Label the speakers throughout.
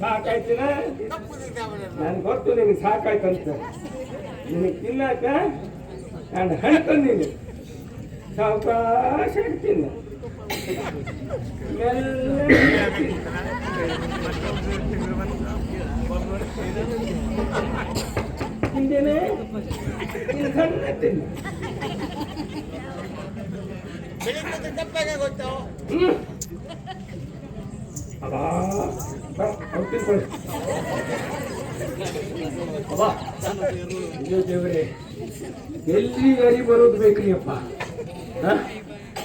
Speaker 1: ಸಾಕಾಯ್ತಿನ ನನ್ಗೆ ಗೊತ್ತು ನಿನಗೆ ಸಾಕಾಯ್ತಂತ. ನಿನಗೆ ತಿನ್ನಾಕ ನಾನು ಹಣ ತಂದೀನಿ. ಸಾವಕಾಶ ತಿನ್ನ. ಅಯ್ಯೋ ದೇವ್ರೇ ಎಲ್ಲಿ ಗರಿ ಬರೋದು ಬೇಕ್ರಿ ಅಪ್ಪ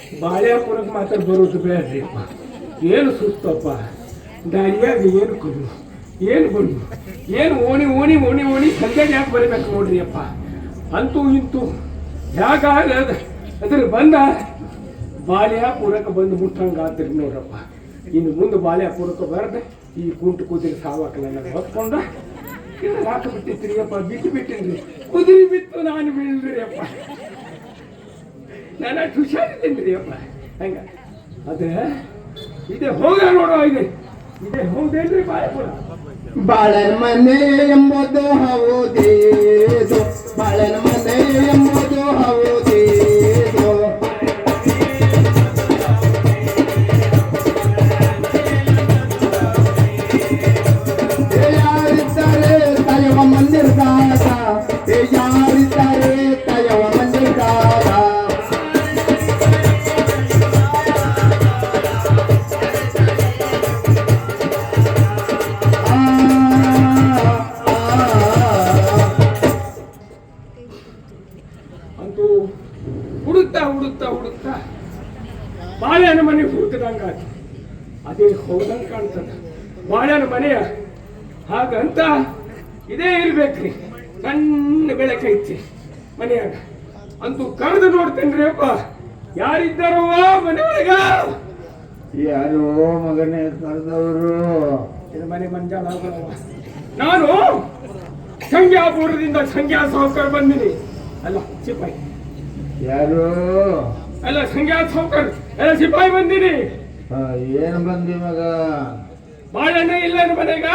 Speaker 1: ಹ? ಬಾಳ್ಯಾಪುರಕ್ಕೆ ಮಾತ್ರ ಬರೋದು ಬೇಡ್ರಿ. ಏನು ಸುಸ್ತಪ್ಪ? ದಾರಿಯಾಗ ಏನು ಕೊಡು? ಏನು ಕೊಡು ಏನು ಓಣಿ ಓಣಿ ಓಣಿ ಓಣಿ ಸಂಜೆ ಯಾಕೆ ಬರಬೇಕು ನೋಡ್ರಿ ಅಪ್ಪ? ಅಂತೂ ಇಂತೂ ಯಾಕಾಗ ಅದ್ರ ಬಂದ ಬಾಲ್ಯಾಪುರಕ್ಕೆ ಬಂದು ಮುಟ್ಟಂಗಾದ್ರಿ ನೋಡ್ರಪ್ಪ. ಇನ್ನು ಮುಂದೆ ಬಾಲ್ಯಾಪುರಕ್ಕೆ ಬರದೆ, ಈ ಕುಂಟು ಕುದುರೆ ಸಾವಾಕ ನನ್ನ ಹೊತ್ಕೊಂಡ. ಹಾಕ ಅಪ್ಪ? ಬಿಟ್ಟು ಬಿಟ್ಟಿನ್ರಿ. ಕುದುರೆ ಬಿತ್ತು ನಾನು ಅಪ್ಪ ನಾನು ಅಷ್ಟು ಹುಷಾರಿದ್ದೀನಿ ಅಪ್ಪ. ಹಂಗ? ಅದೇ, ಇದೆ ಹೋಗ ನೋಡೋ ಇದೆ ಇದೆ ಹೋಗ್ದೇನ್ರಿ ಬಾಲ್ಯಾಪುರ
Speaker 2: ಬಾಳನ ಮನೆ ಎಂಬುದು ಹೌದೇದು ಬಾಳನ
Speaker 1: ಬಾಳೆಹಣ್ಣು ಮನೆ ಹುಡುಕದಂಗ ಅದೇ ಹೋದಂಗೆ ಕಾಣ್ತದ. ಬಾಳೆಹಣ್ಣು ಮನೆಯ ಹಾಗಂತ ಇದೇ ಇರ್ಬೇಕ್ರಿ. ಸಣ್ಣ ಬೆಳಕೈತಿ ಮನೆಯಾಗ. ಅಂತೂ ಕರೆದು ನೋಡ್ತೇನ್ರಿ ಅಪ್ಪ. ಯಾರಿದ್ದಾರವ್ವ ಮನೆಯೊಳಗ.
Speaker 2: ಯಾರೋ ಮಗನೇ ಕರೆದವರು.
Speaker 1: ಇದು ಮನೆ ಮಂಜಾಲ. ನಾನು ಸಂಖ್ಯಾಪುರದಿಂದ ಸಂಖ್ಯಾ ಸಹಕಾರ ಬಂದಿನಿ. ಅಲ್ಲ ಸಿಪಾಯಿ
Speaker 2: ಯಾರು?
Speaker 1: ಅಲ್ಲ ಸಂಖ್ಯಾ ಸಾಹುಕಾರ ಎಲ್ಲ ಸಿಪಾಯಿ ಬಂದೀನಿ
Speaker 2: ಆ, ಏನ್ ಬಂದಿ ಮಗ?
Speaker 1: ಬಾಳೆಹಣ್ಣ ಇಲ್ಲ ಮನೆಗ.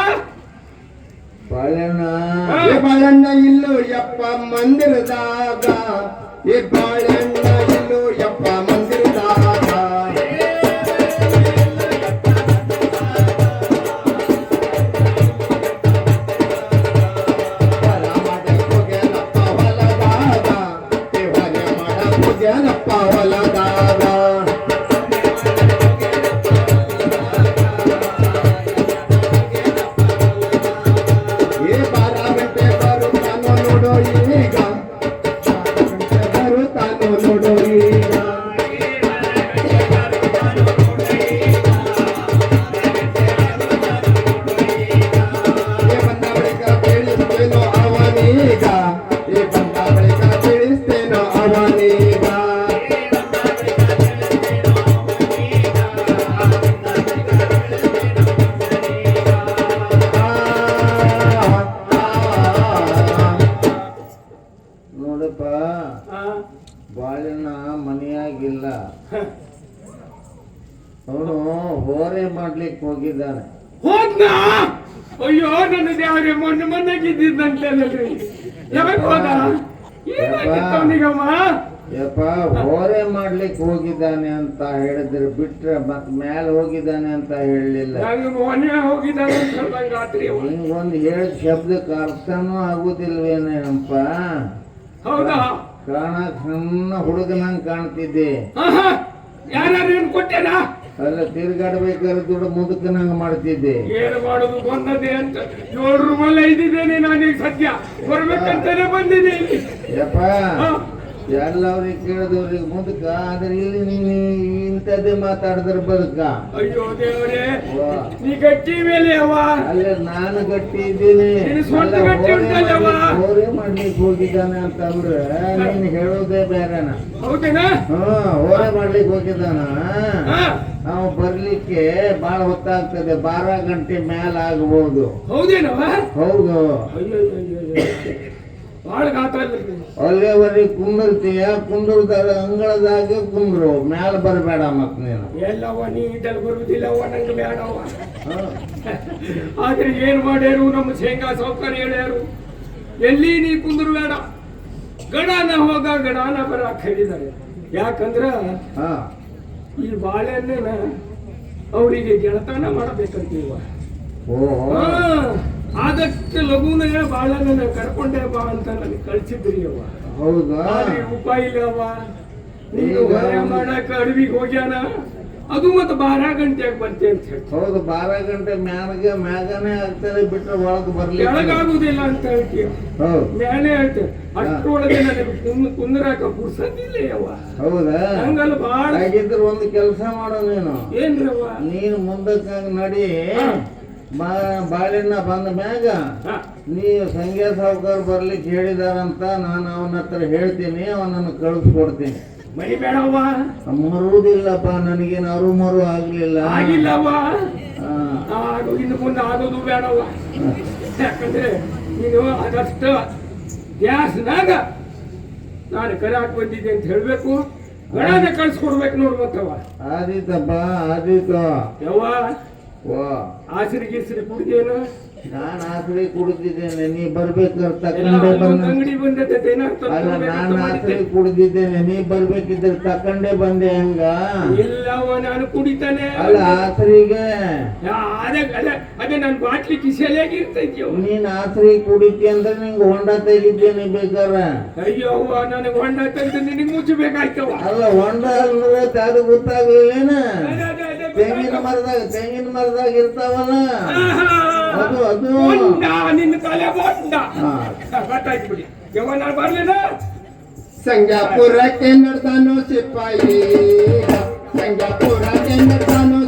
Speaker 2: ಏ ಬಾಳೆಣ್ಣ ಇಲ್ಲೋ ಯಪ್ಪ ಮಂದಿರದಾಗ. ಈ ಬಾಳೆಣ್ಣ
Speaker 3: ಅವನು ಹೋರೆ ಮಾಡ್ಲಿಕ್ಕೆ ಹೋಗಿದ್ದಾನೆ.
Speaker 1: ಹೋದ್ನ? ಅಯ್ಯೋ ನನ್ನ ದೇವರೇ ಮೊನ್ನೆ ಮೊನ್ನೆ ಯಾವಾಗ ಹೋದ? ಏನಾಗಿತ್ತು ಅವನಿಗಮ್ಮ
Speaker 3: ಯಪ್ಪ ಹೋರೆ ಮಾಡ್ಲಿಕ್ಕೆ ಹೋಗಿದ್ದಾನೆ ಅಂತ ಹೇಳಿದ್ರೆ ಬಿಟ್ರೆ ಮತ್ ಮ್ಯಾಲ ಹೋಗಿದ್ದಾನೆ ಅಂತ ಹೇಳಲಿಲ್ಲ.
Speaker 1: ಒಂದು.
Speaker 3: ಹಿಂಗೊಂದು ಹೇಳಿದ ಶಬ್ದಕ್ಕೆ ಅರ್ಥನೂ ಆಗುದಿಲ್ವೇನೇನಪ್ಪ
Speaker 1: ಹೌದಾ?
Speaker 3: ಕಾಣಕ್ ಸಣ್ಣ ಹುಡುಗನಂಗ್ ಕಾಣ್ತಿದ್ದೆ.
Speaker 1: ಯಾರು ಕೊಟ್ಟೆನಾ?
Speaker 3: ಅಲ್ಲ ತಿರ್ಗಾಡ್ಬೇಕಾದ್ರೆ ದುಡ್ಡು ಮುದುಕನಂಗ್ ಮಾಡ್ತಿದ್ದೆ.
Speaker 1: ಏನು ಮಾಡೋದು ಬಂದದೆ ಅಂತ ಏಳು ರೂಮಲ್ಲ ಇದ್ದಿದ್ದೇನೆ ನಾನೀಗ ಸದ್ಯ. ಬರ್ಬೇಕಂತಾನೆ ಬಂದಿದ್ದೀನಿ.
Speaker 3: ಯಪ್ಪ
Speaker 1: ಎಲ್ಲ
Speaker 3: ಎಲ್ಲವ್ರಿಗೆ ಕೇಳಿದವ್ರಿಗೆ ಮುದುಕ ಆದ್ರೆ ಇಲ್ಲಿ ನೀನು ಇಂಥದ್ದೇ ಮಾತಾಡಿದ್ರೆ ಬದುಕ.
Speaker 1: ಅಯ್ಯೋ ದೇವರೇ ನೀ ಗಟ್ಟಿ ಮೇಲೆ ಅವ
Speaker 3: ಅಲ್ಲೇ ನಾನು ಗಟ್ಟಿ ಇದ್ದೀನಿ. ಹೋರೇ? ಮಾಡ್ಲಿಕ್ಕೆ- ಹೋಗಿದ್ದಾನೆ ಅಂತ ಅಂತಂದ್ರೆ ನೀನು ಹೇಳೋದೇ ಬೇರೆನ?
Speaker 1: ಹೌದೇನಾ?
Speaker 3: ಹ್ಮ್ ಹೋರೆ ಮಾಡ್ಲಿಕ್ಕೆ ಹೋಗಿದ್ದಾನ? ಅವ ಬರ್ಲಿಕ್ಕೆ ಬಹಳ ಹೊತ್ತಾಗ್ತದೆ ಬಾರ ಗಂಟೆ ಮೇಲೆ ಆಗಬಹುದು
Speaker 1: ಹೌದೇನೋ
Speaker 3: ಹೌದು
Speaker 1: ಅಯ್ಯೋ ಬರೀ
Speaker 3: ಅಲ್ಲೇವರೆಗೆ ಕುಂದಿರ್ತೀಯ ಕುಂದಿರ್ತಾರ ಅಂಗಳದಾಗೆ ಕುಂದ್ರು ಮ್ಯಾಲ ಬರಬೇಡ ಮತ್ ನೀನು
Speaker 1: ಎಲ್ಲವ ನೀ ಇದ್ದಲ್ಲಿ ಬರುವುದಿಲ್ಲವ ನಂಗೆ ಬೇಡವ? ಆದ್ರೆ ಏನ್ ಮಾಡ್ಯಾರು ನಮ್ಮ ಶೇಂಗಾ ಸೌಕರ್ಯ ಹೇಳ್ಯಾರು ಎಲ್ಲಿ ನೀ ಕುಂದ್ರು ಬೇಡ ಗಡಾನ ಹೋಗ ಗಡಾನ ಬರ ಹೇಳಿದ್ದಾರೆ ಯಾಕಂದ್ರ
Speaker 3: ಹ.
Speaker 1: ಈ ಬಾಳೆಹಣ್ಣಿನ ಅವರಿಗೆ ಗೆಳತನ ಮಾಡಬೇಕಂತೀವ. ಆದಷ್ಟು ಲಘುನ ಬಾಳೆಹಣ್ಣ ಕರ್ಕೊಂಡೆ ಬಾ ಅಂತ ನನಗೆ ಕಳ್ಸಿದ್ರಿ ಅವ್ವ
Speaker 3: ಹೌದಾ
Speaker 1: ಉಪಾಯ ಇಲ್ಲವ ನೀನು ಮಾಡಕ್ಕೆ ಅಡವಿಗೆ ಹೋಗ್ಯಾನ? ಅದು ಮತ್ತೆ ಬಾರ ಗಂಟೆಗೆ ಬಂತೆ ಅಂತ ಹೇಳಿ
Speaker 3: ಹೌದು ಬಾರ ಗಂಟೆ ಮ್ಯಾಗ ಮ್ಯಾಗನೇ ಆಗ್ತಾರೆ ಬಿಟ್ರೆ ಒಳಗೆ ಬರ್ಲಿ
Speaker 1: ಕೆಳಗಾಗುದಿಲ್ಲ ಅಂತ
Speaker 3: ಹೇಳ್ತೀವಿ
Speaker 1: ಮೇಲೆ ಹೇಳ್ತೇವೆ ಅಷ್ಟರೊಳಗೆ ನನಗೆ ಕುಂದ್ ಕುಂದ್ರಾಕ ಪುರ್ಸದಿಲ್ಲ ಯವ್ವ
Speaker 3: ಹೌದಾ?
Speaker 1: ಹಂಗಲ್ಲ ಬಾಳ.
Speaker 3: ಹಾಗಿದ್ರೆ ಒಂದು ಕೆಲಸ ಮಾಡೋ ನೀನು.
Speaker 1: ಏನ್ರವ್ವ?
Speaker 3: ನೀನು ಮುಂದಕ್ಕೆ ನಡಿ. ಬಾ ಬಾಳೆಹಣ್ಣ ಬಂದ ಮ್ಯಾಗ
Speaker 1: ನೀ
Speaker 3: ನೀವು ಸಹಕಾರ ಸಾವುಕಾರ ಬರ್ಲಿಕ್ಕೆ ಹೇಳಿದಾರಂತ ನಾನು ಅವನ ಹತ್ರ ಹೇಳ್ತೀನಿ ಅವನನ್ನು ಕಳಿಸ್ಕೊಡ್ತೀನಿ.
Speaker 1: ಮರಿ ಬೇಡವ್ವ
Speaker 3: ಮರುವುದಿಲ್ಲಪ್ಪ ನನಗೇನು ಅರು ಮರು ಆಗ್ಲಿಲ್ಲ.
Speaker 1: ಆಗಿಲ್ಲವ್ವ. ಇನ್ನು ಮುಂದೆ ಆಗೋದು ಬೇಡವ್ವ. ಯಾಕಂದ್ರೆ ನೀನು ಅದಷ್ಟು ಗ್ಯಾಸ್ನಾಗ ನಾನು ಕರಾಕ್ ಬಂದಿದ್ದೆ ಅಂತ ಹೇಳಬೇಕು. ಗಣನ ಕಳ್ಸ್ಕೊಡ್ಬೇಕು ನೋಡು ಮತ್ತವ
Speaker 3: ಆದೀತಪ್ಪ ಆದೀತ.
Speaker 1: ಯವ್ವ ಆಸರಿ ಗೀಸರಿ ಕುಡ್ದೇನು?
Speaker 3: ನಾನು ಆಸರೆ ಕುಡಿದಿದ್ದೇನೆ ನೀ ಬರ್ಬೇಕಾದ್ರೆ ತಕೊಂಡೇ ಅಲ್ಲ ನಾನು ಆಸರೆ ಕುಡಿದಿದ್ದೇನೆ ನೀ ಬರ್ಬೇಕಿದ್ರೆ ತಕೊಂಡೇ ಬಂದೆ ಹಂಗ.
Speaker 1: ಇಲ್ಲವ್ವ ನಾನು ಕುಡಿತಾನೆ.
Speaker 3: ಅಲ್ಲ ಆಸರಿಗೆ
Speaker 1: ಅದೇ ನನ್ನ ಬಾಟ್ಲಿ ಕಿಸೆಯಾಗಿ ಇರ್ತೈತಿ.
Speaker 3: ನೀನ್ ಆಸರಿ ಕುಡಿತಿ ಅಂದ್ರೆ ನಿಂಗೆ ಹೊಂಡ ತೆಗಿದ್ದೇನೆ ಬೇಕಾರ
Speaker 1: ಅಯ್ಯೋ ನನಗೆ ಹೊಂಡ ತಂದು ನಿನಗೆ ಮುಚ್ಚಬೇಕಾಯ್ತವ
Speaker 3: ಅಲ್ಲ ಹೊಂಡ ಅಂದ್ರೆ ಅದು ಗೊತ್ತಾಗ್ಲಿಲ್ಲೇನ ತೆಂಗಿನ ಮರದಾಗ ತೆಂಗಿನ ಮರದಾಗ ಇರ್ತಾವಲ್ಲ? ಅದು ಅದು.
Speaker 1: ಹೊಂಡ ನಿನ್ನ ತಲೆ ಹೊಂಡ. ಗೊತ್ತಾಯ್ತು ಬಿಡಿ. ಯವ್ವ ನಾನು ಬರ್ಲೇನಾ
Speaker 2: ಸಂಗಾಪುರಕ್ಕೆ ಸಿಪಾಯಿ. ಸಂಗಾಪುರಕ್ಕೆ ನಡೆದಾನು